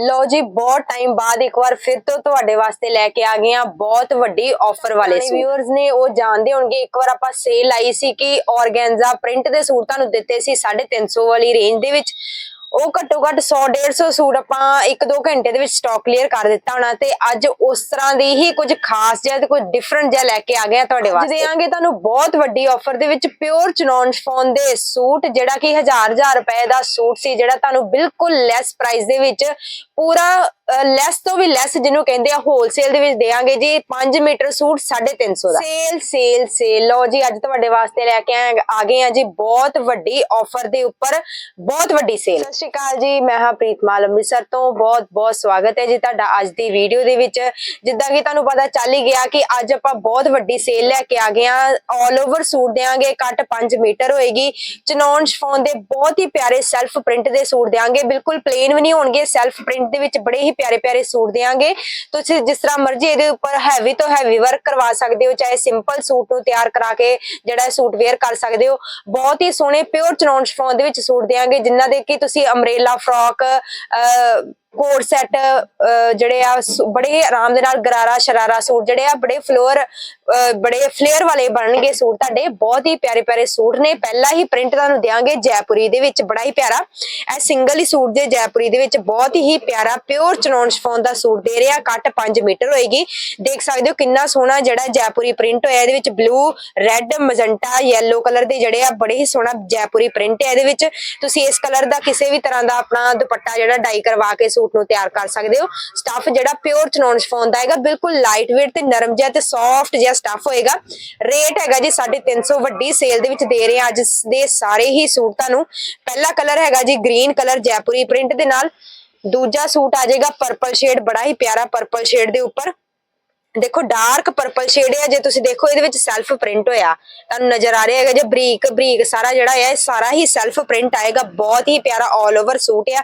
ਲੋ ਜੀ ਬਹੁਤ ਟਾਈਮ ਬਾਅਦ ਇੱਕ ਵਾਰ ਫਿਰ ਤੋਂ ਤੁਹਾਡੇ ਵਾਸਤੇ ਲੈ ਕੇ ਆ ਗਏ ਆ ਬਹੁਤ ਵੱਡੀ ਆਫਰ ਵਾਲੇ ਵਿਊਅਰਸ ਨੇ ਉਹ ਜਾਣਦੇ ਹੋਣਗੇ ਇੱਕ ਵਾਰ ਆਪਾਂ ਸੇਲ ਆਈ ਸੀ ਕਿ ਆਰਗੈਂਜ਼ਾ ਪ੍ਰਿੰਟ ਦੇ ਸੂਟ ਤੁਹਾਨੂੰ ਦਿੱਤੇ ਸੀ 350 ਵਾਲੀ ਰੇਂਜ ਦੇ ਵਿੱਚ। ਉਹ ਘੱਟੋ ਘੱਟ 100 150 ਸੂਟ ਆਪਾਂ 1-2 ਘੰਟੇ ਦੇ ਵਿੱਚ ਸਟਾਕ ਕਲੀਅਰ ਕਰ ਦਿੱਤਾ ਹੋਣਾ ਤੇ ਅੱਜ ਉਸ ਤਰ੍ਹਾਂ ਦੀ ਹੀ ਕੁਝ ਖਾਸ ਜਿਹਾ ਤੇ ਕੁਝ ਡਿਫਰੈਂਟ ਜਿਹਾ ਲੈ ਕੇ ਆ ਗਏ ਆ ਤੁਹਾਡੇ ਵਾਸਤੇ। ਦੇਾਂਗੇ ਤੁਹਾਨੂੰ ਬਹੁਤ ਵੱਡੀ ਆਫਰ ਦੇ ਵਿੱਚ ਪਿਓਰ ਚਨੌਨ ਸ਼ਫੋਨ ਦੇ ਸੂਟ, ਜਿਹੜਾ ਕਿ ਹਜ਼ਾਰ ਹਜ਼ਾਰ ਰੁਪਏ ਦਾ ਸੂਟ ਸੀ, ਜਿਹੜਾ ਤੁਹਾਨੂੰ ਬਿਲਕੁਲ ਲੈਸ ਪ੍ਰਾਈਸ ਦੇ ਵਿੱਚ ਪੂਰਾ ਲੈਸ ਤੋਂ ਵੀ ਲੈਸ ਜਿਹਨੂੰ ਕਹਿੰਦੇ ਆ ਹੋਲਸੇਲ ਦੇ ਵਿੱਚ ਦੇਾਂਗੇ ਜੀ 5 ਮੀਟਰ ਸੂਟ 350 ਦਾ। ਸੇਲ ਸੇਲ ਸੇਲ ਲੋ ਜੀ ਅੱਜ ਤੁਹਾਡੇ ਵਾਸਤੇ ਲੈ ਕੇ ਆ ਗਏ ਆ ਜੀ ਬਹੁਤ ਵੱਡੀ ਆਫਰ ਦੇ ਉੱਪਰ ਬਹੁਤ ਵੱਡੀ ਸੇਲ ਸਤਿ ਸ਼੍ਰੀ ਅਕਾਲ ਜੀ ਮੈਂ ਹਾਂ ਪ੍ਰੀਤਮਾਲ ਅੰਮ੍ਰਿਤਸਰ ਤੋਂ। ਬਹੁਤ ਬਹੁਤ ਸਵਾਗਤ ਹੈ ਜੀ ਤੁਹਾਡਾ ਅੱਜ ਦੀ ਵੀਡੀਓ ਦੇ ਵਿੱਚ। ਜਿੱਦਾਂ ਕਿ ਤੁਹਾਨੂੰ ਪਤਾ ਚੱਲ ਹੀ ਗਿਆ ਕਿ ਅੱਜ ਆਪਾਂ ਬਹੁਤ ਵੱਡੀ ਸੇਲ ਲੈ ਕੇ ਆ ਗਏ ਆ। ਆਲ ਓਵਰ ਸੂਟ ਦੇਾਂਗੇ ਕੱਟ 5 ਮੀਟਰ ਹੋਏਗੀ। ਚਨੌਨ ਸ਼ਫੋਨ ਦੇ ਬਹੁਤ ਹੀ ਪਿਆਰੇ ਸੈਲਫ ਪ੍ਰਿੰਟ ਦੇ ਸੂਟ ਦੇਾਂਗੇ ਬਿਲਕੁਲ ਪਲੇਨ ਵੀ ਨਹੀਂ ਹੋਣਗੇ ਸੈਲਫ ਪ੍ਰਿੰਟ ਦੇ ਵਿੱਚ ਬੜੇ ਹੀ ਪਿਆਰੇ ਪਿਆਰੇ ਸੂਟ ਦੇਾਂਗੇ ਤੁਸੀਂ ਜਿਸ ਤਰ੍ਹਾਂ ਮਰਜ਼ੀ ਇਹਦੇ ਉੱਪਰ ਹੈਵੀ ਤੋਂ ਹੈਵੀ ਵਰਕ ਕਰਵਾ ਸਕਦੇ ਹੋ, ਚਾਹੇ ਸਿੰਪਲ ਸੂਟ ਨੂੰ ਤਿਆਰ ਕਰਾ ਕੇ ਜਿਹੜਾ ਸੂਟ ਵੇਅਰ ਕਰ ਸਕਦੇ ਹੋ। ਬਹੁਤ ਹੀ ਸੋਹਣੇ ਪਿਓਰ ਚਨੌਨ ਸ਼ਫੋਨ ਦੇ ਵਿੱਚ ਸੂਟ ਦੇਾਂਗੇ ਜਿਨ੍ਹਾਂ ਦੇ ਕਿ ਤੁਸੀਂ ਅਮਰੇਲਾ ਫਰੋਕ ਕੋਡ ਸੈਟ ਜਿਹੜੇ ਆ, ਬੜੇ ਆਰਾਮ ਦੇ ਨਾਲ ਗਰਾਰਾ ਸ਼ਰਾਰਾ ਸੂਟ ਜਿਹੜੇ ਆ, ਬੜੇ ਫਲੋਰ ਬੜੇ ਫਲੇਅਰ ਵਾਲੇ ਬਣਨਗੇ ਸੂਟ ਤੁਹਾਡੇ। ਬਹੁਤ ਹੀ ਪਿਆਰੇ ਪਿਆਰੇ ਸੂਟ ਨੇ। ਪਹਿਲਾ ਹੀ ਪ੍ਰਿੰਟ ਤੁਹਾਨੂੰ ਦਿਆਂਗੇ ਜੈਪੁਰੀ ਦੇ ਵਿੱਚ। ਬੜਾ ਹੀ ਪਿਆਰਾ। ਇਹ ਸਿੰਗਲ ਹੀ ਸੂਟ ਜੇ ਜੈਪੁਰੀ ਦੇ ਵਿੱਚ। ਬਹੁਤ ਹੀ ਪਿਆਰਾ ਪਿਓਰ ਚਨੌਨ ਸ਼ਫੋਨ ਦਾ ਸੂਟ ਦੇ ਰਿਹਾ। ਕੱਟ 5 ਮੀਟਰ ਹੋਏਗੀ। ਦੇਖ ਸਕਦੇ ਹੋ ਕਿੰਨਾ ਸੋਹਣਾ ਜਿਹੜਾ ਜੈਪੁਰੀ ਪ੍ਰਿੰਟ ਹੋਇਆ। ਇਹਦੇ ਵਿੱਚ blue red magenta yellow colour ਦੇ ਜਿਹੜੇ ਆ, ਬੜੇ ਹੀ ਸੋਹਣਾ ਜੈਪੁਰੀ ਪ੍ਰਿੰਟ ਹੈ ਇਹਦੇ ਵਿੱਚ। ਤੁਸੀਂ ਇਸ ਕਲਰ ਦਾ ਕਿਸੇ ਵੀ ਤਰ੍ਹਾਂ ਦਾ ਆਪਣਾ ਦੁਪੱਟਾ ਜਿਹੜਾ ਡਾਈ ਕਰਵਾ ਕੇ ਸੂਟ ਨੂੰ ਤਿਆਰ ਕਰ ਸਕਦੇ ਹੋ। ਸਟਫ ਜਿਹੜਾ ਪਿਓਰ ਚਨੌਨ ਸ਼ਫੋਨ ਦਾ ਹੈਗਾ, ਬਿਲਕੁਲ ਲਾਈਟ weight ਤੇ ਨਰਮ ਜਿਹਾ ਤੇ ਸੌਫਟ ਜਿਹਾ ਸਟਫ ਹੋਏਗਾ। ਰੇਟ ਹੈਗਾ ਜੀ 350 ਵੱਡੀ ਸੇਲ ਦੇ ਵਿੱਚ ਦੇ ਰਹੇ ਆ ਅੱਜ ਦੇ ਸਾਰੇ ਹੀ ਸੂਟ ਤੁਹਾਨੂੰ ਪਹਿਲਾ ਕਲਰ ਹੈਗਾ ਜੀ ਗ੍ਰੀਨ ਕਲਰ ਜੈਪੁਰੀ ਪ੍ਰਿੰਟ ਦੇ ਨਾਲ। ਦੂਜਾ ਸੂਟ ਆ ਜਾਏਗਾ ਪਰਪਲ ਸ਼ੇਡ ਬੜਾ ਹੀ ਪਿਆਰਾ ਪਰਪਲ ਸ਼ੇਡ ਦੇ ਉੱਪਰ। ਦੇਖੋ ਡਾਰਕ ਪਰਪਲ ਸ਼ੇਡ ਹੈ ਜੇ ਤੁਸੀਂ ਦੇਖੋ ਇਹਦੇ ਵਿੱਚ ਸੈਲਫ ਪ੍ਰਿੰਟ ਹੋਇਆ। ਤੁਹਾਨੂੰ ਨਜ਼ਰ ਆ ਰਿਹਾ ਹੈਗਾ ਜੇ ਬਰੀਕ ਬਰੀਕ ਸਾਰਾ ਜਿਹੜਾ ਹੈ ਸਾਰਾ ਹੀ ਸੈਲਫ ਪ੍ਰਿੰਟ ਆਏਗਾ। ਬਹੁਤ ਹੀ ਪਿਆਰਾ ਆਲ ਓਵਰ ਸੂਟ ਆ।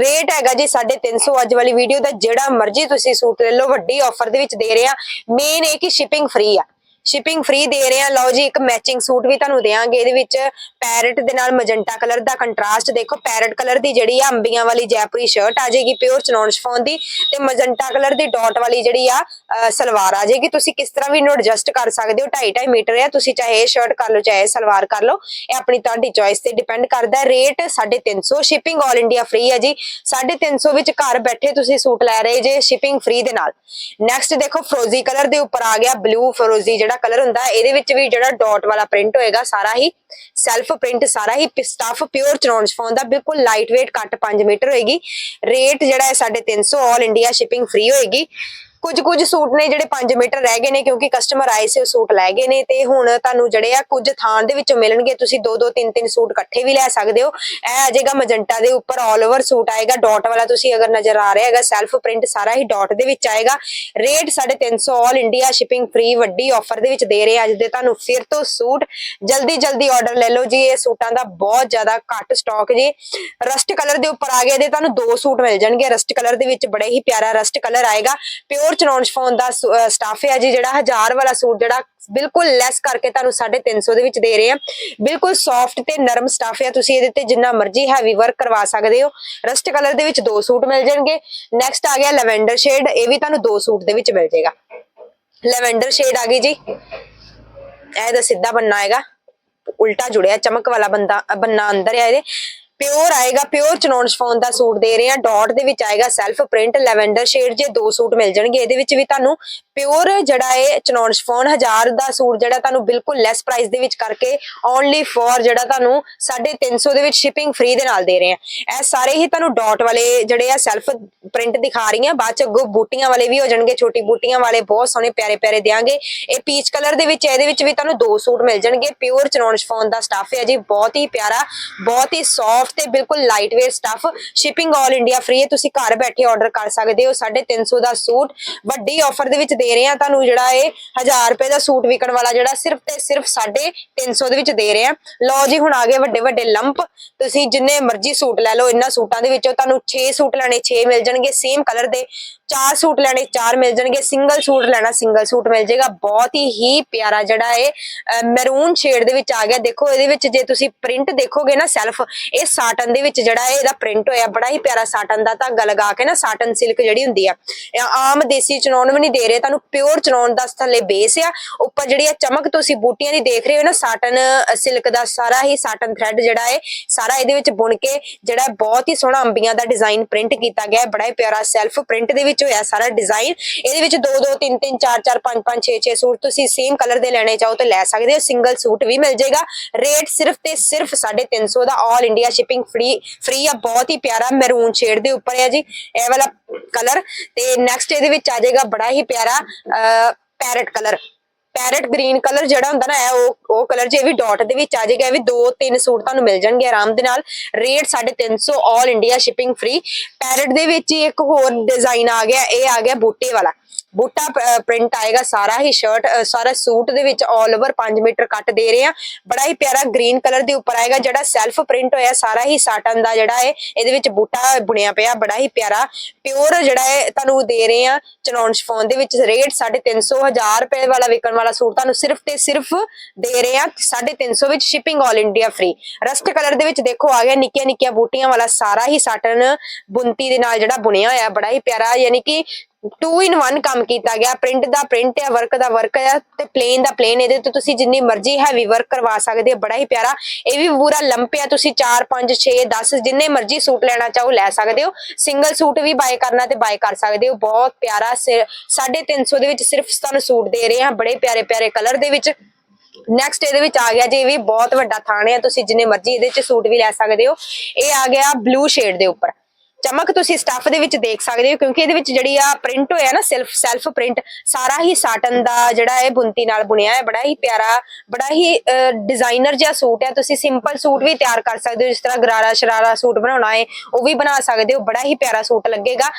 ਰੇਟ ਹੈਗਾ ਜੀ 350 ਅੱਜ ਵਾਲੀ ਵੀਡੀਓ ਦਾ, ਜਿਹੜਾ ਮਰਜ਼ੀ ਤੁਸੀਂ ਸੂਟ ਲੈ ਲਓ, ਵੱਡੀ ਆਫਰ ਦੇ ਵਿੱਚ ਦੇ ਰਹੇ ਆ। ਮੇਨ ਇਹ ਕਿ ਸ਼ਿਪਿੰਗ ਫ੍ਰੀ ਆ। ਸ਼ਿਪਿੰਗ ਫ੍ਰੀ ਦੇ ਰਹੇ ਆ ਲਓ ਜੀ, ਇੱਕ ਮੈਚਿੰਗ ਸੂਟ ਵੀ ਤੁਹਾਨੂੰ ਦੇਵਾਂਗੇ ਇਹਦੇ ਵਿੱਚ ਪੈਰਟ ਦੇ ਨਾਲ ਮਜੰਟਾ ਕਲਰ ਦਾ ਕੰਟਰਾਸਟ ਦੇਖੋ। ਪੈਰਟ ਕਲਰ ਦੀ ਜਿਹੜੀ ਆ, ਅੰਬੀਆਂ ਵਾਲੀ ਜੈਪੁਰੀ ਸ਼ਰਟ ਆ ਜਾਏਗੀ ਪਿਓਰ ਚਨੌਨ ਸ਼ਫੋਨ ਦੀ ਤੇ ਮਜੰਟਾ ਕਲਰ ਦੀ ਡਾਟ ਵਾਲੀ ਜਿਹੜੀ ਆ ਸਲਵਾਰ ਆ ਜਾਏਗੀ। ਤੁਸੀਂ ਕਿਸ ਤਰ੍ਹਾਂ ਵੀ ਇਹਨੂੰ ਐਡਜਸਟ ਕਰ ਸਕਦੇ ਹੋ। 2.5 ਮੀਟਰ ਆ। ਤੁਸੀਂ ਚਾਹੇ ਇਹ ਸ਼ਰਟ ਕਰ ਲਓ, ਚਾਹੇ ਇਹ ਸਲਵਾਰ ਕਰ ਲਓ। ਇਹ ਆਪਣੀ ਤੁਹਾਡੀ ਚੋਇਸ ਤੇ ਡਿਪੈਂਡ ਕਰਦਾ। ਹੈ ਰੇਟ 350 ਸ਼ਿਪਿੰਗ 올 ਇੰਡੀਆ ਫ੍ਰੀ ਹੈ ਜੀ। 350 ਵਿੱਚ ਘਰ ਬੈਠੇ ਤੁਸੀਂ ਸੂਟ ਲੈ ਰਹੇ ਜੇ ਸ਼ਿਪਿੰਗ ਫ੍ਰੀ ਦੇ ਨਾਲ। ਨੈਕਸਟ ਦੇਖੋ ਫਰੋਜ਼ੀ ਕਲਰ ਦੇ ਉੱਪਰ ਆ ਗਿਆ। ਬਲੂ ਫਰੋਜ਼ੀ ਜਿਹੜਾ ਕਲਰ ਹੁੰਦਾ, ਇਹਦੇ ਵਿੱਚ ਵੀ ਜਿਹੜਾ ਡਾਟ ਵਾਲਾ ਪ੍ਰਿੰਟ ਹੋਏਗਾ, ਸਾਰਾ ਹੀ ਸੈਲਫ ਪ੍ਰਿੰਟ ਸਾਰਾ ਹੀ ਸਟਫ ਪਿਓਰ ਚਨੌਨ ਸ਼ਫੋਨ ਦਾ, ਬਿਲਕੁਲ ਲਾਈਟ weight ਕੱਟ 5 ਮੀਟਰ ਹੋਏਗੀ। ਰੇਟ ਜਿਹੜਾ ਹੈ 350 ਆਲ ਇੰਡੀਆ ਸ਼ਿਪਿੰਗ ਫ੍ਰੀ ਹੋਏਗੀ। ਕੁਝ ਕੁਝ ਸੂਟ ਨੇ ਜਿਹੜੇ 5 ਮੀਟਰ ਰਹਿ ਗਏ ਨੇ ਕਿਉਂਕਿ ਕਸਟਮਰ ਆਏ ਸੀ, ਉਹ ਸੂਟ ਲੈ ਗਏ ਨੇ ਤੇ ਹੁਣ ਤੁਹਾਨੂੰ ਜਿਹੜੇ ਆ ਕੁਝ ਥਾਂ ਦੇ ਵਿੱਚੋਂ ਮਿਲਣਗੇ, ਤੁਸੀਂ ਦੋ ਦੋ, ਤਿੰਨ ਤਿੰਨ ਸੂਟ ਇਕੱਠੇ ਵੀ ਲੈ ਸਕਦੇ ਹੋ। ਇਹ ਆ ਜਾਏਗਾ ਮਜੰਟਾ ਦੇ ਉੱਪਰ 올 ਓਵਰ ਸੂਟ ਆਏਗਾ ਡਾਟ ਵਾਲਾ ਤੁਸੀਂ ਅਗਰ ਨਜ਼ਰ ਆ ਰਿਹਾ ਹੈਗਾ ਸੈਲਫ ਪ੍ਰਿੰਟ ਸਾਰਾ ਹੀ ਡਾਟ ਦੇ ਵਿੱਚ ਆਏਗਾ। ਰੇਟ 350 올 ਇੰਡੀਆ ਸ਼ਿਪਿੰਗ ਫ੍ਰੀ ਵੱਡੀ ਆਫਰ ਦੇ ਵਿੱਚ ਦੇ ਰਹੇ ਅੱਜ ਦੇ ਤੁਹਾਨੂੰ ਫਿਰ ਤੋਂ ਸੂਟ, ਜਲਦੀ ਜਲਦੀ ਆਰਡਰ ਲੈ ਲਓ ਜੀ। ਇਹ ਸੂਟਾਂ ਦਾ ਬਹੁਤ ਜ਼ਿਆਦਾ ਘੱਟ ਸਟਾਕ ਜੀ। ਰਸਟ ਕਲਰ ਦੇ ਉੱਪਰ ਆ ਗਏ, ਇਹਦੇ ਤੁਹਾਨੂੰ ਦੋ ਸੂਟ ਮਿਲ ਜਾਣਗੇ। ਰਸਟ ਕਲਰ ਦੇ ਵਿੱਚ ਬੜੇ ਹੀ ਪਿਆਰਾ ਰਸਟ ਕਲਰ ਆਏਗਾ। ਪਿਓ ਪਿਓਰ ਚਨੌਨ ਸ਼ਫੋਨ ਦਾ ਸਟਾਫ ਹੈ ਜੀ, ਜਿਹੜਾ ਹਜ਼ਾਰ ਵਾਲਾ ਸੂਟ ਜਿਹੜਾ ਬਿਲਕੁਲ ਲੈਸ ਕਰਕੇ ਤੁਹਾਨੂੰ 350 ਦੇ ਵਿੱਚ ਦੇ ਰਹੇ ਆ। ਬਿਲਕੁਲ ਸੌਫਟ ਤੇ ਨਰਮ ਸਟਾਫ ਹੈ ਤੁਸੀਂ ਇਹਦੇ ਤੇ ਜਿੰਨਾ ਮਰਜ਼ੀ ਹੈਵੀ ਵਰਕ ਕਰਵਾ ਸਕਦੇ ਹੋ। ਰਸਟ ਕਲਰ ਦੇ ਵਿੱਚ ਦੋ ਸੂਟ ਮਿਲ ਜਾਣਗੇ। ਨੈਕਸਟ ਆ ਗਿਆ ਲੈਵੈਂਡਰ ਸ਼ੇਡ ਇਹ ਵੀ ਤੁਹਾਨੂੰ ਦੋ ਸੂਟ ਦੇ ਵਿੱਚ ਮਿਲ ਜਾਏਗਾ। ਲੈਵੈਂਡਰ ਸ਼ੇਡ ਆ ਗਈ ਜੀ। ਇਹ ਦਾ ਸਿੱਧਾ ਬੰਨਾ ਆਏਗਾ ਉਲਟਾ ਜੁੜਿਆ, ਚਮਕ ਵਾਲਾ ਬੰਦਾ ਬੰਨਾ ਅੰਦਰ ਹੈ ਇਹਦੇ। ਪਿਓਰ ਆਏਗਾ ਪਿਓਰ ਚਨੌਨ ਸ਼ਫੋਨ ਦਾ ਸੂਟ ਦੇ ਰਹੇ ਆ ਡਾਟ ਦੇ ਵਿੱਚ ਆਏਗਾ ਸੈਲਫ ਪ੍ਰਿੰਟ ਲੈਵੈਂਡਰ ਸ਼ੇਡ ਜੇ ਦੋ ਸੂਟ ਮਿਲ ਜਾਣਗੇ, ਇਹਦੇ ਵਿੱਚ ਵੀ ਤੁਹਾਨੂੰ ਪਿਓਰ ਜਿਹੜਾ ਹੈ ਚਨੌਨ ਸ਼ਫੋਨ 1000 ਦਾ ਸੂਟ ਜਿਹੜਾ ਤੁਹਾਨੂੰ ਬਿਲਕੁਲ ਲੈਸ ਪ੍ਰਾਈਸ ਦੇ ਵਿੱਚ ਕਰਕੇ ਓਨਲੀ ਫॉर ਜਿਹੜਾ ਤੁਹਾਨੂੰ 350 ਦੇ ਵਿੱਚ ਸ਼ਿਪਿੰਗ ਫ੍ਰੀ ਦੇ ਨਾਲ ਦੇ ਰਹੇ ਆ ਇਹ ਸਾਰੇ ਹੀ ਤੁਹਾਨੂੰ ਡਾਟ ਵਾਲੇ ਜਿਹੜੇ ਆ ਸੈਲਫ ਪ੍ਰਿੰਟ ਦਿਖਾ ਰਹੀ ਆ ਬਾਅਦ ਚ ਅੱਗੋਂ ਬੂਟੀਆਂ ਵਾਲੇ ਵੀ ਹੋ ਜਾਣਗੇ, ਛੋਟੀ ਬੂਟੀਆਂ ਵਾਲੇ, ਬਹੁਤ ਸੋਹਣੇ ਪਿਆਰੇ ਪਿਆਰੇ ਦੇਾਂਗੇ ਇਹ ਪੀਚ ਕਲਰ ਦੇ ਵਿੱਚ, ਇਹਦੇ ਵਿੱਚ ਵੀ ਤੁਹਾਨੂੰ ਦੋ ਸੂਟ ਮਿਲ ਜਾਣਗੇ। ਪਿਓਰ ਚਨੌਨ ਸ਼ਫੋਨ ਦਾ ਸਟਾਫ ਹੈ ਜੀ, ਬਹੁਤ ਹੀ ਪਿਆਰਾ, ਬਹੁਤ ਹੀ ਸੌਫਟ ਤੇ ਬਿਲਕੁਲ light weight stuff shipping 올 India free ਹੈ, ਤੁਸੀਂ ਘਰ ਬੈਠੇ ਆਰਡਰ ਕਰ ਸਕਦੇ ਹੋ 350 ਦਾ ਸੂਟ। ਵੱਡੀ ਆਫਰ ਦੇ ਵਿੱਚ ਦੇ ਰਹੇ ਆ ਤੁਹਾਨੂੰ ਜਿਹੜਾ ਇਹ 1000 ਰੁਪਏ ਦਾ ਸੂਟ ਵਿਕਣ ਵਾਲਾ ਜਿਹੜਾ ਸਿਰਫ ਤੇ ਸਿਰਫ 350 ਦੇ ਵਿੱਚ ਦੇ ਰਹੇ ਆ ਲਓ ਜੀ, ਹੁਣ ਆ ਗਏ ਵੱਡੇ ਵੱਡੇ ਲੰਪ ਤੁਸੀਂ ਜਿੰਨੇ ਮਰਜ਼ੀ ਸੂਟ ਲੈ ਲਓ ਇਹਨਾਂ ਸੂਟਾਂ ਦੇ ਵਿੱਚੋਂ ਤੁਹਾਨੂੰ 6 ਸੂਟ ਲੈਣੇ 6 ਮਿਲ ਜਾਣਗੇ ਸੇਮ ਕਲਰ ਦੇ। ਚਾਰ ਸੂਟ ਲੈਣੇ, ਚਾਰ ਮਿਲ ਜਾਣਗੇ ਸਿੰਗਲ ਸੂਟ ਲੈਣਾ ਸਿੰਗਲ ਸੂਟ ਮਿਲ ਜਾਏਗਾ। ਬਹੁਤ ਹੀ ਪਿਆਰਾ ਜਿਹੜਾ ਇਹ ਮੈਰੂਨ ਸ਼ੇਡ ਦੇ ਵਿੱਚ ਆ ਗਿਆ। ਦੇਖੋ, ਇਹਦੇ ਵਿੱਚ ਜੇ ਤੁਸੀਂ ਪ੍ਰਿੰਟ ਦੇਖੋਗੇ ਨਾ ਸੈਲਫ ਇਹ ਸਾਟਨ ਦੇ ਵਿੱਚ ਜਿਹੜਾ ਹੈ ਇਹਦਾ ਪ੍ਰਿੰਟ ਹੋਇਆ, ਬੜਾ ਹੀ ਪਿਆਰਾ ਸਾਟਨ ਦਾ ਧਾਗਾ ਲਗਾ ਕੇ ਨਾ, ਸਾਟਨ ਸਿਲਕ ਜਿਹੜੀ ਹੁੰਦੀ ਆ ਆਮ ਦੇਸੀ ਚਨੌਨ ਵੀ ਨਹੀਂ ਦੇ ਰਹੇ, ਤੁਹਾਨੂੰ ਪਿਓਰ ਚਨੌਨ ਦਾ ਥੱਲੇ ਬੇਸ ਆ। ਉੱਪਰ ਜਿਹੜੀ ਆ ਚਮਕ ਤੁਸੀਂ ਬੂਟੀਆਂ ਦੀ ਦੇਖ ਰਹੇ ਹੋ ਨਾ, ਸਾਟਨ ਸਿਲਕ ਦਾ ਸਾਰਾ ਹੀ ਸਾਟਨ ਥ੍ਰੈਡ ਜਿਹੜਾ ਹੈ ਸਾਰਾ ਇਹਦੇ ਵਿੱਚ ਬੁਣ ਕੇ ਜਿਹੜਾ ਬਹੁਤ ਹੀ ਸੋਹਣਾ ਅੰਬੀਆਂ ਦਾ ਡਿਜ਼ਾਈਨ ਪ੍ਰਿੰਟ ਕੀਤਾ ਗਿਆ ਹੈ, ਬੜਾ ਹੀ ਪਿਆਰਾ ਸੈਲਫ ਪ੍ਰਿੰਟ ਦੇ ਵਿੱਚ ਹੋਇਆ ਸਾਰਾ ਡਿਜ਼ਾਈਨ ਇਹਦੇ ਵਿੱਚ 2 2 3 3 4 4 5 5 6 6 ਸੂਟ ਤੁਸੀਂ ਸੇਮ ਕਲਰ ਦੇ ਲੈਣੇ ਚਾਹੋ ਤਾਂ ਲੈ ਸਕਦੇ ਹੋ ਸਿੰਗਲ ਸੂਟ ਵੀ ਮਿਲ ਜਾਏਗਾ। ਰੇਟ ਸਿਰਫ ਤੇ ਸਿਰਫ 350 ਦਾ 올 ਇੰਡੀਆ ਸ਼ਿਪਿੰਗ ਫ੍ਰੀ ਫ੍ਰੀ ਆ, ਬਹੁਤ ਹੀ ਪਿਆਰਾ ਮੈਰੂਨ ਸ਼ੇਡ ਦੇ ਉੱਪਰ ਹੈ ਜੀ। ਇਹ ਵਾਲਾ ਕਲਰ ਤੇ ਨੈਕਸਟ ਇਹਦੇ ਵਿੱਚ ਆ ਜਾਏਗਾ ਬੜਾ ਹੀ ਪਿਆਰਾ parrot colour parrot green colour ਜਿਹੜਾ ਹੁੰਦਾ ਨਾ ਉਹ ਉਹ ਕਲਰ ਜੇ ਵੀ ਡਾਟ ਦੇ ਵਿੱਚ ਆ ਜਾਏਗਾ, ਇਹ ਵੀ ਦੋ ਤਿੰਨ ਸੂਟ ਤੁਹਾਨੂੰ ਮਿਲ ਜਾਣਗੇ ਆਰਾਮ ਦੇ ਨਾਲ। Rate 350 올 India shipping free parrot ਦੇ ਵਿੱਚ ਹੀ ਇੱਕ ਹੋਰ ਡਿਜ਼ਾਈਨ ਆ ਗਿਆ, ਇਹ ਆ ਗਿਆ ਬੂਟੇ ਵਾਲਾ। ਬੂਟਾ ਪ੍ਰਿੰਟ ਆਏਗਾ, ਸਾਰਾ ਹੀ ਸ਼ਰਟ ਸਾਰਾ ਸੂਟ ਦੇ ਵਿੱਚ 올 ਓਵਰ 5 ਮੀਟਰ ਕੱਟ ਦੇ ਰਹੇ ਆ। ਬੜਾ ਹੀ ਪਿਆਰਾ ਗ੍ਰੀਨ ਕਲਰ ਦੇ ਉੱਪਰ ਆਏਗਾ, ਜਿਹੜਾ ਸੈਲਫ ਪ੍ਰਿੰਟ ਹੋਇਆ, ਸਾਰਾ ਹੀ ਸਾਟਨ ਦਾ ਜਿਹੜਾ ਹੈ ਇਹਦੇ ਵਿੱਚ ਬੂਟਾ ਬੁਣਿਆ ਪਿਆ, ਬੜਾ ਹੀ ਪਿਆਰਾ। ਪਿਓਰ ਜਿਹੜਾ ਹੈ ਤੁਹਾਨੂੰ ਦੇ ਰਹੇ ਆ ਚਨੌਨ ਸ਼ਫੋਨ ਦੇ ਵਿੱਚ ਰੇਟ 350 1000 ਰੁਪਏ ਵਾਲਾ ਵਿਕਣ ਵਾਲਾ ਸੂਟ ਤੁਹਾਨੂੰ ਸਿਰਫ ਤੇ ਸਿਰਫ ਦੇ ਰਹੇ ਆ 350 ਵਿੱਚ shipping 올 India free rust colour ਦੇ ਵਿੱਚ ਦੇਖੋ, ਆ ਗਿਆ ਨਿੱਕੀਆਂ ਨਿੱਕੀਆਂ ਬੂਟੀਆਂ ਵਾਲਾ, ਸਾਰਾ ਹੀ ਸਾਟਨ ਬੁੰਤੀ ਦੇ ਨਾਲ ਜਿਹੜਾ ਬੁਣਿਆ ਹੋਇਆ, ਬੜਾ ਹੀ ਪਿਆਰਾ, ਯਾਨੀ ਕਿ ਟੂ ਇਨ ਵਨ ਕੰਮ ਕੀਤਾ ਗਿਆ। ਪ੍ਰਿੰਟ ਦਾ ਪ੍ਰਿੰਟ ਹੈ ਵਰਕ ਦਾ ਵਰਕ ਹੈ ਤੇ ਪਲੇਨ ਦਾ ਪਲੇਨ ਇਹਦੇ ਤੋਂ ਤੁਸੀਂ ਜਿੰਨੀ ਮਰਜ਼ੀ ਹੈਵੀ ਵਰਕ ਕਰਵਾ ਸਕਦੇ ਹੋ। ਬੜਾ ਹੀ ਪਿਆਰਾ। ਇਹ ਵੀ ਪੂਰਾ ਲੰਪਿਆ ਤੁਸੀਂ 4 5 6 10 ਜਿੰਨੇ ਮਰਜ਼ੀ ਸੂਟ ਲੈਣਾ ਚਾਹੋ ਲੈ ਸਕਦੇ ਹੋ। ਸਿੰਗਲ ਸੂਟ ਵੀ ਬਾਏ ਕਰਨਾ ਤੇ ਬਾਏ ਕਰ ਸਕਦੇ ਹੋ। ਬਹੁਤ ਪਿਆਰਾ 350 ਦੇ ਵਿੱਚ ਸਿਰਫ ਤੁਹਾਨੂੰ ਸੂਟ ਦੇ ਰਹੇ ਹਾਂ। ਬੜੇ ਪਿਆਰੇ ਪਿਆਰੇ ਕਲਰ ਦੇ ਵਿੱਚ। ਨੈਕਸਟ ਇਹਦੇ ਵਿੱਚ ਆ ਗਿਆ ਜੀ। ਇਹ ਵੀ ਬਹੁਤ ਵੱਡਾ ਥਾਣ ਆ। ਤੁਸੀਂ ਜਿੰਨੇ ਮਰਜ਼ੀ ਇਹਦੇ ਚ ਸੂਟ ਵੀ ਲੈ ਸਕਦੇ ਹੋ। ਇਹ ਆ ਗਿਆ ਬਲੂ ਸ਼ੇਡ ਦੇ ਉੱਪਰ। ਚਮਕ ਤੁਸੀਂ ਸਟੱਫ ਦੇ ਵਿੱਚ ਦੇਖ ਸਕਦੇ ਹੋ, ਕਿਉਂਕਿ ਇਹਦੇ ਵਿੱਚ ਜਿਹੜੀ ਆ ਪ੍ਰਿੰਟ ਹੋਇਆ ਨਾ ਸੈਲਫ ਸੈਲਫ ਪ੍ਰਿੰਟ ਸਾਰਾ ਹੀ ਸਾਟਨ ਦਾ ਜਿਹੜਾ ਹੈ ਬੁੰਤੀ ਨਾਲ ਬੁਣਿਆ ਹੈ ਬੜਾ ਹੀ ਪਿਆਰਾ, ਬੜਾ ਹੀ ਡਿਜ਼ਾਈਨਰ ਜਿਹਾ ਸੂਟ ਹੈ। ਤੁਸੀਂ ਸਿੰਪਲ ਸੂਟ ਵੀ ਤਿਆਰ ਕਰ ਸਕਦੇ ਹੋ, ਜਿਸ ਤਰ੍ਹਾਂ ਗਰਾਰਾ ਸ਼ਰਾਰਾ ਸੂਟ ਬਣਾਉਣਾ ਹੈ, ਉਹ ਵੀ ਬਣਾ ਸਕਦੇ ਹੋ। ਬੜਾ ਹੀ ਪਿਆਰਾ ਸੂਟ ਲੱਗੇਗਾ।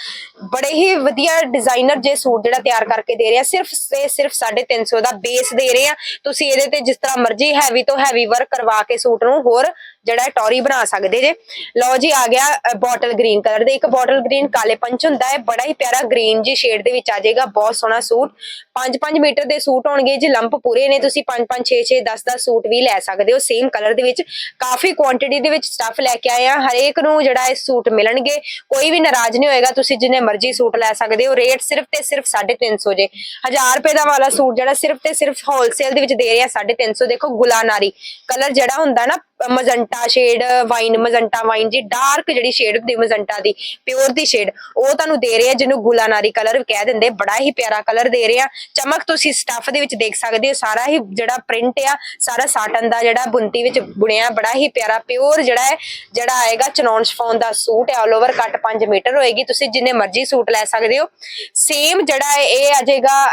ਬੜੇ ਹੀ ਵਧੀਆ ਡਿਜ਼ਾਈਨਰ ਜੇ ਸੂਟ ਜਿਹੜਾ ਤਿਆਰ ਕਰਕੇ ਦੇ ਰਿਹਾ ਸਿਰਫ ਤੇ ਸਿਰਫ 350 ਦਾ ਬੇਸ ਦੇ ਰਹੇ ਆ। ਤੁਸੀਂ ਇਹਦੇ ਤੇ ਜਿਸ ਤਰ੍ਹਾਂ ਮਰਜ਼ੀ ਹੈਵੀ ਤੋਂ ਹੈਵੀ ਵਰਕ ਕਰਵਾ ਕੇ ਸੂਟ ਨੂੰ ਹੋਰ ਜਿਹੜਾ ਹੈ ਟੌਰੀ ਬਣਾ ਸਕਦੇ ਜੇ। ਲਓ ਜੀ, ਆ ਗਿਆ ਬੋਟਲ ਗ੍ਰੀਨ ਕਲਰ ਦੇ। ਇੱਕ ਬੋਟਲ ਗ੍ਰੀਨ ਕਾਲੇ ਪੰਚ ਹੁੰਦਾ ਹੈ। ਬੜਾ ਹੀ ਪਿਆਰਾ ਗ੍ਰੀਨ ਜੀ ਸ਼ੇਡ ਦੇ ਵਿੱਚ ਆ ਜਾਏਗਾ। ਬਹੁਤ ਸੋਹਣਾ ਸੂਟ। 5-5 ਮੀਟਰ ਦੇ ਸੂਟ ਹੋਣਗੇ ਜੀ। ਲੰਪ ਪੂਰੇ ਨੇ। ਤੁਸੀਂ 5-5 6-6 10-10 ਸੂਟ ਵੀ ਲੈ ਸਕਦੇ ਹੋ। ਸੇਮ ਕਲਰ ਦੇ ਵਿੱਚ ਕਾਫੀ ਕੁਆਂਟੀਟੀ ਦੇ ਵਿੱਚ ਸਟੱਫ ਲੈ ਕੇ ਆਏ ਆ ਹਰੇਕ ਨੂੰ ਜਿਹੜਾ ਇਹ ਸੂਟ ਮਿਲਣਗੇ। ਕੋਈ ਵੀ ਨਾਰਾਜ਼ ਨਹੀਂ ਹੋਏਗਾ। ਤੁਸੀਂ ਜਿੰਨੇ ਮਰਜ਼ੀ ਸੂਟ ਲੈ ਸਕਦੇ ਹੋ। ਰੇਟ ਸਿਰਫ ਤੇ ਸਿਰਫ 350 ਜੇ। 1000 ਰੁਪਏ ਦਾ ਵਾਲਾ ਸੂਟ ਜਿਹੜਾ ਸਿਰਫ ਤੇ ਸਿਰਫ ਹੋਲਸੇਲ ਦੇ ਵਿੱਚ ਦੇ ਰਹੇ ਆ 350 ਦੇਖੋ, ਗੁਲਾਨਾਰੀ। ਕਲਰ ਜਿਹੜਾ ਹੁੰਦਾ ਨਾ magenta shade wine magenta wine ਜੀ ਡਾਰਕ ਜਿਹੜੀ ਸ਼ੇਡ ਹੁੰਦੀ ਮਜੰਟਾ ਦੀ ਪਿਓਰ ਦੀ ਸ਼ੇਡ ਉਹ ਤੁਹਾਨੂੰ ਦੇ ਰਹੇ ਆ, ਜਿਹਨੂੰ ਗੁਲਾਨਾਰੀ ਕਲਰ ਕਹਿ ਦਿੰਦੇ, ਬੜਾ ਹੀ ਪਿਆਰਾ ਕਲਰ ਦੇ ਰਹੇ ਆ। ਚਮਕ ਤੁਸੀਂ ਸਟੱਫ ਦੇ ਵਿੱਚ ਦੇਖ ਸਕਦੇ ਹੋ, ਸਾਰਾ ਹੀ ਜਿਹੜਾ ਪ੍ਰਿੰਟ ਆ, ਸਾਰਾ ਸਾਟਨ ਦਾ ਜਿਹੜਾ ਬੁੰਤੀ ਵਿੱਚ ਬੁਣਿਆ, ਬੜਾ ਹੀ ਪਿਆਰਾ ਪਿਓਰ ਜਿਹੜਾ ਹੈ, ਜਿਹੜਾ ਆਏਗਾ ਚਨੌਨ ਸ਼ਫੋਨ ਦਾ ਸੂਟ ਹੈ ਆਲ ਓਵਰ ਕੱਟ 5 ਮੀਟਰ ਹੋਏਗੀ, ਤੁਸੀਂ ਜਿੰਨੇ ਮਰਜ਼ੀ ਸੂਟ ਲੈ ਸਕਦੇ ਹੋ। ਸੇਮ ਜਿਹੜਾ ਹੈ ਇਹ ਆ ਜਾਏਗਾ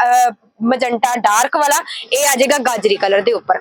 ਮਜੰਟਾ ਡਾਰਕ ਵਾਲਾ, ਇਹ ਆ ਜਾਏਗਾ ਗਾਜਰੀ ਕਲਰ ਦੇ ਉੱਪਰ।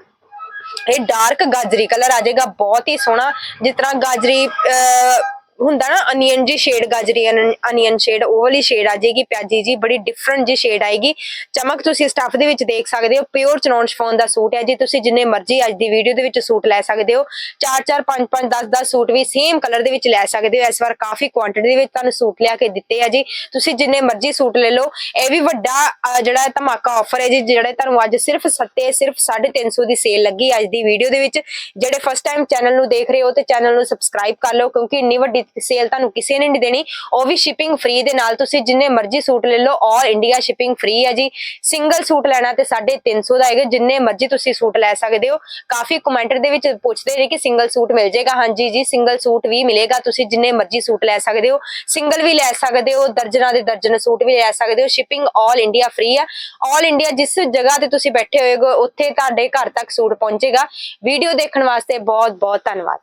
ਇਹ ਡਾਰਕ ਗਾਜਰੀ ਕਲਰ ਆ ਜਾਏਗਾ ਬਹੁਤ ਹੀ ਸੋਹਣਾ। ਜਿਸ ਤਰ੍ਹਾਂ ਗਾਜਰੀ ਅਹ, ਹੁੰਦਾ ਨਾ ਅਨੀਅਨ ਜੀ ਸ਼ੇਡ ਗਾਜਰੀ ਅਨੀਅਨ ਸ਼ੇਡ ਉਹ ਵਾਲੀ ਸ਼ੇਡ ਆ ਜਾਏਗੀ, ਪਿਆਜੀ ਜੀ, ਬੜੀ ਡਿਫਰੈਂਟ ਜੀ ਸ਼ੇਡ ਆਏਗੀ। ਚਮਕ ਤੁਸੀਂ ਸਟੱਫ ਦੇ ਵਿੱਚ ਦੇਖ ਸਕਦੇ ਹੋ ਪਿਓਰ ਚਨੌਨ ਸ਼ਫੋਨ ਦਾ ਸੂਟ ਹੈ ਜੀ, ਤੁਸੀਂ ਜਿੰਨੇ ਮਰਜ਼ੀ ਅੱਜ ਦੀ ਵੀਡੀਓ ਦੇ ਵਿੱਚ ਸੂਟ ਲੈ ਸਕਦੇ ਹੋ। 4 4 5 5 10 10 ਸੂਟ ਵੀ ਸੇਮ ਕਲਰ ਦੇ ਵਿੱਚ ਲੈ ਸਕਦੇ ਹੋ। ਇਸ ਵਾਰ ਕਾਫੀ ਕੁਆਂਟੀਟੀ ਦੇ ਵਿੱਚ ਤੁਹਾਨੂੰ ਸੂਟ ਲਿਆ ਕੇ ਦਿੱਤੇ ਆ ਜੀ। ਤੁਸੀਂ ਜਿੰਨੇ ਮਰਜ਼ੀ ਸੂਟ ਲੈ ਲਓ। ਇਹ ਵੀ ਵੱਡਾ ਜਿਹੜਾ ਧਮਾਕਾ ਆਫਰ ਹੈ ਜੀ, ਜਿਹੜੇ ਤੁਹਾਨੂੰ ਅੱਜ ਸਿਰਫ ਸੱਤੇ, ਸਿਰਫ 350 ਦੀ ਸੇਲ ਲੱਗੀ ਅੱਜ ਦੀ ਵੀਡੀਓ ਦੇ ਵਿੱਚ। ਜਿਹੜੇ ਫਸਟ ਟਾਈਮ ਚੈਨਲ ਨੂੰ ਦੇਖ ਰਹੇ ਹੋ, ਤੇ ਚੈਨਲ ਨੂੰ ਸਬਸਕ੍ਰਾਈਬ ਕਰ ਲਓ, ਕਿਉਂਕਿ ਇੰਨੀ ਵੱਡੀ ਸੇਲ ਤੁਹਾਨੂੰ ਕਿਸੇ ਨੇ ਨਹੀਂ ਦੇਣੀ, ਉਹ ਵੀ ਸ਼ਿਪਿੰਗ ਫ੍ਰੀ ਦੇ ਨਾਲ ਤੁਸੀਂ ਜਿੰਨੇ ਮਰਜ਼ੀ ਸੂਟ ਲੈ ਲਓ ਆਲ ਇੰਡੀਆ ਸ਼ਿਪਿੰਗ ਫ੍ਰੀ ਹੈ ਜੀ। ਸਿੰਗਲ ਸੂਟ ਲੈਣਾ ਤੇ 350 ਦਾ ਹੈਗਾ, ਜਿੰਨੇ ਮਰਜ਼ੀ ਤੁਸੀਂ ਸੂਟ ਲੈ ਸਕਦੇ ਹੋ। ਕਾਫੀ ਕਮੈਂਟਰ ਦੇ ਵਿੱਚ ਪੁੱਛਦੇ ਨੇ ਕਿ ਸਿੰਗਲ ਸੂਟ ਮਿਲ ਜਾਏਗਾ। ਹਾਂਜੀ ਜੀ ਸਿੰਗਲ ਸੂਟ ਵੀ ਮਿਲੇਗਾ, ਤੁਸੀਂ ਜਿੰਨੇ ਮਰਜ਼ੀ ਸੂਟ ਲੈ ਸਕਦੇ ਹੋ। ਸਿੰਗਲ ਵੀ ਲੈ ਸਕਦੇ ਹੋ, ਦਰਜਨਾਂ ਦੇ ਦਰਜਨ ਸੂਟ ਵੀ ਲੈ ਸਕਦੇ ਹੋ। ਸ਼ਿਪਿੰਗ ਆਲ ਇੰਡੀਆ ਫ੍ਰੀ ਆ। ਆਲ ਇੰਡੀਆ ਜਿਸ ਜਗ੍ਹਾ ਤੇ ਤੁਸੀਂ ਬੈਠੇ ਹੋਏਗੇ, ਉੱਥੇ ਤੁਹਾਡੇ ਘਰ ਤੱਕ ਸੂਟ ਪਹੁੰਚੇਗਾ। ਵੀਡੀਓ ਦੇਖਣ ਵਾਸਤੇ ਬਹੁਤ ਬਹੁਤ ਧੰਨਵਾਦ।